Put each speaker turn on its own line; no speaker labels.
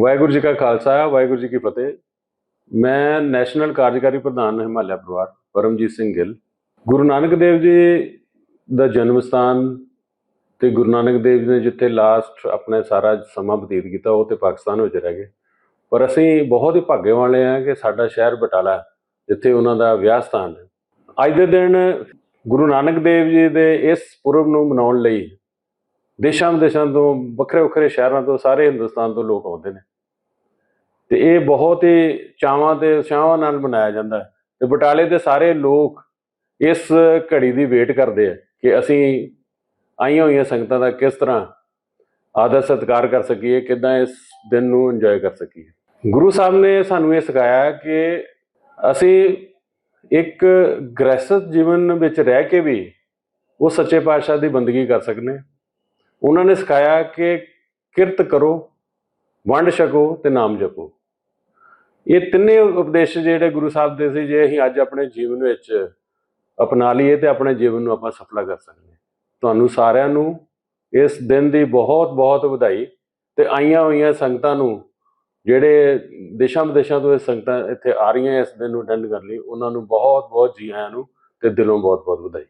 ਵਾਹਿਗੁਰੂ ਜੀ ਕਾ ਖਾਲਸਾ, ਵਾਹਿਗੁਰੂ ਜੀ ਕੀ ਫਤਿਹ। ਮੈਂ ਨੈਸ਼ਨਲ ਕਾਰਜਕਾਰੀ ਪ੍ਰਧਾਨ ਹਿਮਾਲਿਆ ਪਰਿਵਾਰ, ਪਰਮਜੀਤ ਸਿੰਘ ਗਿੱਲ। ਗੁਰੂ ਨਾਨਕ ਦੇਵ ਜੀ ਦਾ ਜਨਮ ਸਥਾਨ ਤੇ ਗੁਰੂ ਨਾਨਕ ਦੇਵ ਜੀ ਨੇ ਜਿੱਥੇ ਲਾਸਟ ਆਪਣੇ ਸਾਰਾ ਸਮਾਂ ਬਤੀਤ ਕੀਤਾ, ਉਹ ਤੇ ਪਾਕਿਸਤਾਨ ਵਿੱਚ ਰਹਿ ਗਏ। ਪਰ ਅਸੀਂ ਬਹੁਤ ਹੀ ਭਾਗੇ ਵਾਲੇ ਹਾਂ ਕਿ ਸਾਡਾ ਸ਼ਹਿਰ ਬਟਾਲਾ ਜਿੱਥੇ ਉਹਨਾਂ ਦਾ ਵਿਆਹ ਸਥਾਨ ਹੈ। ਅੱਜ ਦੇ ਦਿਨ ਗੁਰੂ ਨਾਨਕ ਦੇਵ ਜੀ ਦੇ ਇਸ ਪੁਰਬ ਨੂੰ ਮਨਾਉਣ ਲਈ ਦੇਸ਼ਾਂ ਵਿਦੇਸ਼ਾਂ ਤੋਂ, ਵੱਖਰੇ ਵੱਖਰੇ ਸ਼ਹਿਰਾਂ ਤੋਂ, ਸਾਰੇ ਹਿੰਦੁਸਤਾਨ ਤੋਂ ਲੋਕ ਆਉਂਦੇ ਨੇ। ਤੇ ਇਹ ਬਹੁਤ ਹੀ ਚਾਵਾਂ ਤੇ ਉਤਸ਼ਾਹਾਂ ਨਾਲ ਮਨਾਇਆ ਜਾਂਦਾ ਹੈ। ਤੇ ਬਟਾਲੇ ਦੇ ਸਾਰੇ ਲੋਕ ਇਸ ਘੜੀ ਦੀ ਵੇਟ ਕਰਦੇ ਆ ਕਿ ਅਸੀਂ ਆਈਆਂ ਹੋਈਆਂ ਸੰਗਤਾਂ ਦਾ ਕਿਸ ਤਰ੍ਹਾਂ ਆਦਰ ਸਤਿਕਾਰ ਕਰ ਸਕੀਏ, ਕਿਦਾਂ ਇਸ ਦਿਨ ਨੂੰ ਇੰਜੋਏ ਕਰ ਸਕੀਏ। ਗੁਰੂ ਸਾਹਿਬ ਨੇ ਸਾਨੂੰ ਇਹ ਸਿਖਾਇਆ ਕਿ ਅਸੀਂ ਇੱਕ ਗ੍ਰਸਤ ਜੀਵਨ ਵਿੱਚ ਰਹਿ ਕੇ ਵੀ ਉਹ ਸੱਚੇ ਪਾਤਸ਼ਾਹ ਦੀ ਬੰਦਗੀ ਕਰ ਸਕਨੇ ਉਹਨਾਂ ਨੇ ਸਿਖਾਇਆ ਕਿ ਕਿਰਤ ਕਰੋ, ਵੰਡ ਛਕੋ ਤੇ ਨਾਮ ਜਪੋ। ਇਹ ਤਿੰਨੇ ਉਪਦੇਸ਼ ਜਿਹੜੇ ਗੁਰੂ ਸਾਹਿਬ ਦੇ ਸੀ, ਜੇ ਅਸੀਂ ਅੱਜ ਆਪਣੇ ਜੀਵਨ ਵਿੱਚ ਅਪਣਾ ਲਈਏ ਤੇ ਆਪਣੇ ਜੀਵਨ ਨੂੰ ਆਪਾਂ ਸਫਲਾ ਕਰ ਸਕਦੇ ਹਾਂ। ਤੁਹਾਨੂੰ ਸਾਰਿਆਂ ਨੂੰ ਇਸ ਦਿਨ ਦੀ ਬਹੁਤ ਬਹੁਤ ਵਧਾਈ ਤੇ ਆਈਆਂ ਹੋਈਆਂ ਸੰਗਤਾਂ ਨੂੰ, ਜਿਹੜੇ ਦੇਸ਼ਾਂ ਵਿਦੇਸ਼ਾਂ ਤੋਂ ਇਹ ਸੰਗਤਾਂ ਇੱਥੇ ਆ ਰਹੀਆਂ ਇਸ ਦਿਨ ਨੂੰ ਅਟੈਂਡ ਕਰਨ ਲਈ, ਉਹਨਾਂ ਨੂੰ ਬਹੁਤ ਬਹੁਤ ਜੀ ਆਇਆਂ ਨੂੰ ਤੇ ਦਿਲੋਂ ਬਹੁਤ ਬਹੁਤ ਵਧਾਈ।